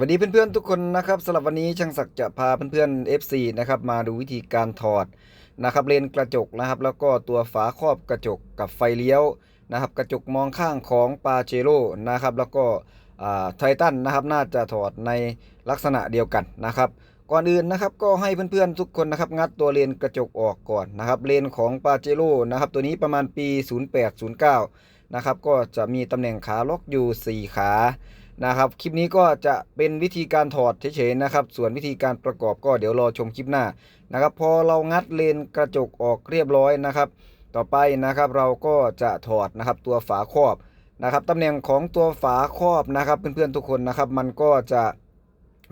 วัสดีเพื่อนๆทุกคนนะครับสำหรับวันนี้ช่างศักดิ์จะพาเพื่อนๆ FC นะครับมาดูวิธีการถอดนะครับเลนกระจกนะครับ แล้วก็ตัวฝาครอบกระจกกับไฟเลี้ยวนะครับ กระจกมองข้างของปาเจโร่นะครับ แล้วก็ไททันนะครับน่าจะถอดในลักษณะเดียวกันนะครับ ก่อนอื่นนะครับก็ให้เพื่อนๆทุกคนนะครับงัดตัวเลนกระจกออกก่อนนะครับเลนของปาเจโร่นะครับตัวนี้ประมาณปี 0809นะครับก็จะมีตำแหน่งขาล็อกอยู่ 4 ขา นะครับ คลิปนี้ก็จะเป็นวิธีการถอดเฉยๆนะครับ ส่วนวิธีการประกอบก็เดี๋ยวรอชมคลิปหน้านะครับ พอเรางัดเลนกระจกออกเรียบร้อยนะครับ ต่อไปนะครับเราก็จะถอดนะครับตัวฝาครอบนะครับตำแหน่งของตัวฝาครอบนะครับเพื่อนๆทุกคนนะครับ มันก็จะ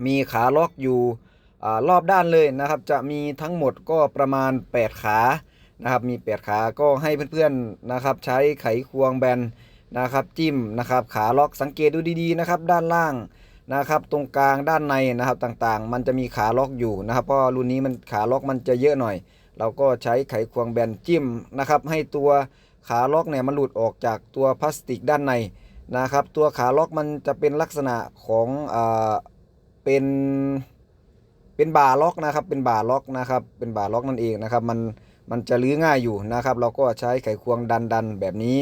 มีขาล็อกอยู่อรอบด้านเลยนะครับ จะมีทั้งหมดก็ประมาณ 8 ขานะครับ มี 8 ขาก็ให้เพื่อนๆนะครับ ใช้ไขควงแบน นะครับ จิ้มนะครับ ขาล็อกสังเกตดูดีๆนะครับ ด้านล่างนะครับ ตรงกลางด้านในนะครับต่างๆ มันจะมีขาล็อกอยู่นะครับเพราะรุ่นนี้มันขาล็อกมันจะเยอะหน่อย เราก็ใช้ไขควงแบนจิ้มนะครับ ให้ตัวขาล็อกเนี่ยมันหลุดออกจากตัวพลาสติกด้านในนะครับ ตัวขาล็อกมันจะเป็นลักษณะของอ่าเป็นเป็นบาล็อกนะครับ เป็นบาล็อกนะครับ เป็นบาล็อกนั่นเองนะครับ มันมันจะลื้อง่ายอยู่นะครับ เราก็ใช้ไขควงดันดันแบบนี้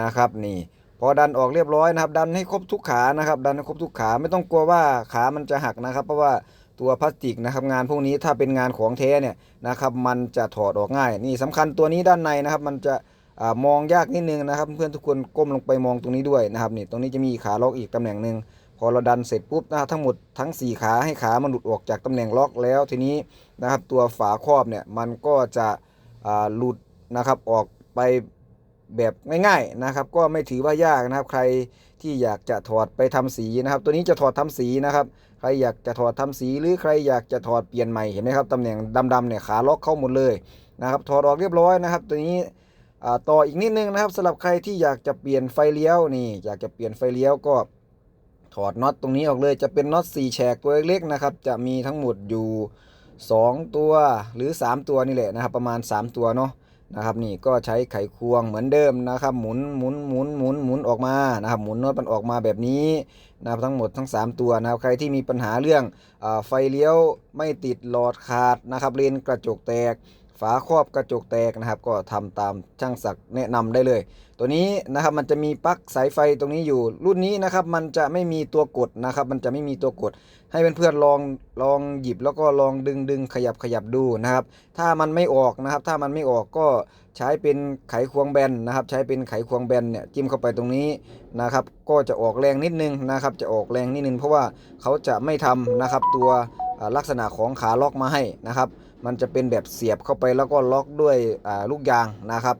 นะครับนี่พอดันออกเรียบร้อยนะครับ ดันให้ครบทุกขานะครับ ดันให้ครบทุกขาไม่ต้องกลัวว่าขามันจะหักนะครับ เพราะว่าตัวพลาสติกนะครับงานพวกนี้ถ้าเป็นงานของแท้เนี่ยนะครับ มันจะถอดออกง่าย นี่สำคัญตัวนี้ด้านในนะครับ มันจะอมองยากนิดนึงนะครับ เพื่อนทุกคนก้มลงไปมองตรงนี้ด้วยนะครับนี่ตรงนี้จะมีขาล็อกอีกตำแหน่งหนึ่งพอเราดันเสร็จปุ๊บนะครับทั้งหมดทั้ง 4 ขาให้ขามันหลุดออกจากตำแหน่งล็อกแล้วทีนี้นะครับ ตัวฝาครอบเนี่ยมันก็จะหลุดนะครับออกไป แบบง่ายๆนะครับ ก็ไม่ถือว่ายากนะครับ ใครที่อยากจะถอดไปทำสีนะครับ ตัวนี้จะถอดทำสีนะครับ ใครอยากจะถอดทำสีหรือใครอยากจะถอดเปลี่ยนใหม่เห็นไหมครับตำแหน่งดำๆเนี่ยขาล็อกเข้าหมดเลยนะครับ ถอดออกเรียบร้อยนะครับ ตัวนี้ต่ออีกนิดนึงนะครับสำหรับใครที่อยากจะเปลี่ยนไฟเลี้ยวนี่ อยากจะเปลี่ยนไฟเลี้ยวก็ถอดน็อตตรงนี้ออกเลยจะเป็นน็อต4แฉกตัวเล็กๆนะครับ จะมีทั้งหมดอยู่ 2 ตัวหรือ 3 ตัวนี่แหละนะครับ ประมาณ 3 ตัวเนาะ นะครับนี่ก็ใช้ไขควงเหมือนเดิมนะครับหมุนหมุนหมุนหมุนหมุนออกมานะครับหมุนน็อตมันออกมาแบบนี้นะครับทั้งหมดทั้ง 3 ตัวนะครับใครที่มีปัญหาเรื่องอไฟเลี้ยวไม่ติดหลอดขาดนะครับเลนกระจกแตก ฝาครอบกระจกแตกนะครับ ก็ทำตามช่างศักดิ์แนะนำได้เลย ตัวนี้นะครับมันจะมีปลั๊กสายไฟตรงนี้อยู่ รุ่นนี้นะครับมันจะไม่มีตัวกดนะครับ มันจะไม่มีตัวกด ให้เพื่อนๆลองลองหยิบแล้วก็ลองดึงดึงขยับขยับดูนะครับ ถ้ามันไม่ออกนะครับ ถ้ามันไม่ออกก็ใช้เป็นไขควงแบนนะครับ ใช้เป็นไขควงแบนเนี่ยจิ้มเข้าไปตรงนี้นะครับ ก็จะออกแรงนิดนึงนะครับ จะออกแรงนิดนึง เพราะว่าเขาจะไม่ทำนะครับตัวลักษณะของขาล็อกมาให้นะครับ มันจะเป็นแบบเสียบเข้าไปแล้วก็ล็อกด้วยลูกยางนะครับ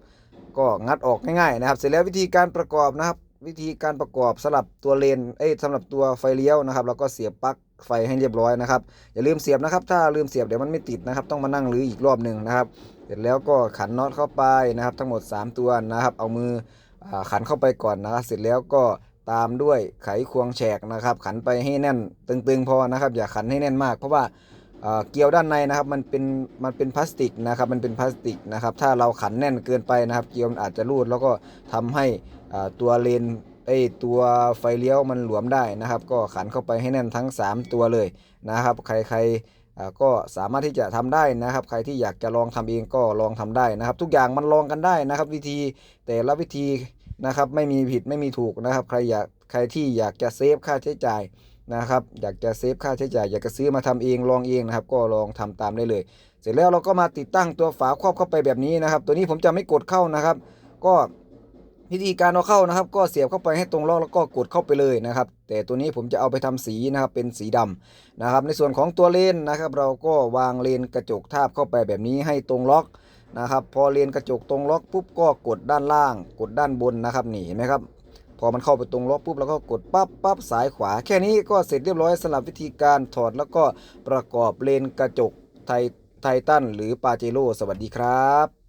ก็งัดออกง่ายๆนะครับ เสร็จแล้ววิธีการประกอบนะครับ วิธีการประกอบสำหรับตัวเลนเอ้ยสำหรับตัวไฟเลี้ยวนะครับ แล้วก็เสียบปลั๊กไฟให้เรียบร้อยนะครับอย่าลืมเสียบนะครับ ถ้าลืมเสียบเดี๋ยวมันไม่ติดนะครับ ต้องมานั่งรื้ออีกรอบหนึ่งนะครับ เสร็จแล้วก็ขันน็อตเข้าไปนะครับ ทั้งหมด 3 ตัวนะครับ เอามืออขันเข้าไปก่อนนะครับเสร็จแล้วก็ตามด้วยไขควงแฉกนะครับ ขันไปให้แน่นตึงๆพอนะครับ อย่าขันให้แน่นมากเพราะว่า เกลียวด้านในนะครับมันเป็นมันเป็นพลาสติกนะครับมันเป็นพลาสติกนะครับถ้าเราขันแน่นเกินไปนะครับ เกลียวมันอาจจะรูดแล้วก็ทำให้ตัวเลนไอตัวไฟเลี้ยวมันหลวมได้นะครับ ก็ขันเข้าไปให้แน่นทั้ง 3 ตัวเลยนะครับ ใครๆก็สามารถที่จะทำได้นะครับ ใครที่อยากจะลองทำเองก็ลองทำได้นะครับ ทุกอย่างมันลองกันได้นะครับ วิธีแต่ละวิธีนะครับไม่มีผิดไม่มีถูกนะครับ ใครอยากใครที่อยากจะเซฟค่าใช้จ่าย นะครับ อยากจะเซฟค่าใช้จ่ายอยากจะซื้อมาทำเองลองเองนะครับ ก็ลองทำตามได้เลย เสร็จแล้วเราก็มาติดตั้งตัวฝาครอบเข้าไปแบบนี้นะครับ ตัวนี้ผมจะไม่กดเข้านะครับ ก็วิธีการเอาเข้านะครับ ก็เสียบเข้าไปให้ตรงล็อกแล้วก็กดเข้าไปเลยนะครับ แต่ตัวนี้ผมจะเอาไปทำสีนะครับเป็นสีดำนะครับ ในส่วนของตัวเลนนะครับ เราก็วางเลนกระจกทาบเข้าไปแบบนี้ให้ตรงล็อกนะครับ พอเลนกระจกตรงล็อกปุ๊บก็กดด้านล่าง กดด้านบนนะครับนี่เห็นไหมครับ พอมันเข้าไปตรงล็อกปุ๊บแล้วก็กดปั๊บปั๊บสายขวา แค่นี้ก็เสร็จเรียบร้อยสำหรับวิธีการถอดแล้วก็ประกอบเลนกระจกไทไททันหรือปาเจโร่สวัสดีครับ